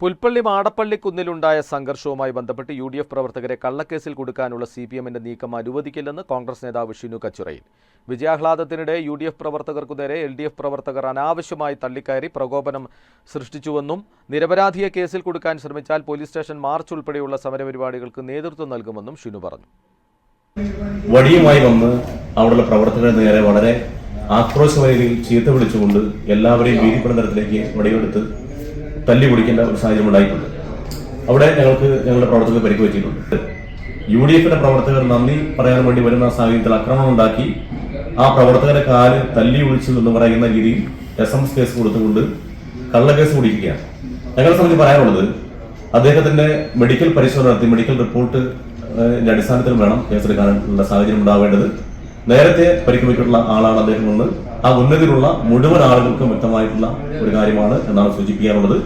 പുൽപ്പള്ളി മാടപ്പള്ളി കുന്നിലുണ്ടായ സംഘർഷവുമായി ബന്ധപ്പെട്ട് U D F പ്രവർത്തകരെ കള്ളക്കേസിൽ കൊടുക്കാനുള്ള സി പി എമ്മിന്റെ നീക്കം അനുവദിക്കില്ലെന്ന് കോൺഗ്രസ് നേതാവ് ഷിനു കച്ചുറയിൽ. വിജയാഹ്ലാദത്തിനിടെ യു ഡി എഫ് പ്രവർത്തകർക്കു നേരെ എൽ ഡി എഫ് പ്രവർത്തകർ അനാവശ്യമായി തള്ളിക്കയറി പ്രകോപനം സൃഷ്ടിച്ചുവെന്നും നിരപരാധിയെ കേസിൽ കൊടുക്കാൻ ശ്രമിച്ചാൽ പോലീസ് സ്റ്റേഷൻ മാർച്ച് ഉൾപ്പെടെയുള്ള സമരപരിപാടികൾക്ക് നേതൃത്വം നൽകുമെന്നും ഷിനു പറഞ്ഞു. വടിയുമായി വന്ന് അവിടെയുള്ള പ്രവർത്തകരെ നേരെ വളരെ ആക്രോശമായ രീതിയിൽ ചീത്ത വിളിച്ചുകൊണ്ട് എല്ലാവരെയും ഭീതിപ്പെടുന്ന തരത്തിലേക്ക് വടിയെടുത്ത് തല്ലി പിടിക്കേണ്ട ഒരു സാഹചര്യം ഉണ്ടായിട്ടുണ്ട്. അവിടെ ഞങ്ങൾക്ക് ഞങ്ങളുടെ പ്രവർത്തകർ പരിക്ക് പറ്റിയിട്ടുണ്ട് യു ഡി എഫിന്റെ പ്രവർത്തകർ നന്ദി പറയാൻ വേണ്ടി വരുന്ന സാഹചര്യത്തിൽ ആക്രമണം ഉണ്ടാക്കി ആ പ്രവർത്തകരെ കാൽ തല്ലി ഒഴിച്ചു എന്ന് പറയുന്ന രീതിയിൽ എസ് എം എസ് കേസ് കൊടുത്തുകൊണ്ട് കള്ളക്കേസ് കുടിക്കുകയാണ് ഞങ്ങളെ സംബന്ധിച്ച് പറയാനുള്ളത് അദ്ദേഹത്തിന്റെ മെഡിക്കൽ പരിശോധന നടത്തി മെഡിക്കൽ റിപ്പോർട്ട് അടിസ്ഥാനത്തിൽ വേണം കേസെടുക്കാനുള്ള സാഹചര്യം ഉണ്ടാവേണ്ടത്. നേരത്തെ പരിക്കുപറ്റിയിട്ടുള്ള ആളാണ് അദ്ദേഹം എന്ന് ആ ഉന്നതിയിലുള്ള മുഴുവൻ ആളുകൾക്കും വ്യക്തമായിട്ടുള്ള ഒരു കാര്യമാണ് എന്നാണ് സൂചിപ്പിക്കാനുള്ളത്.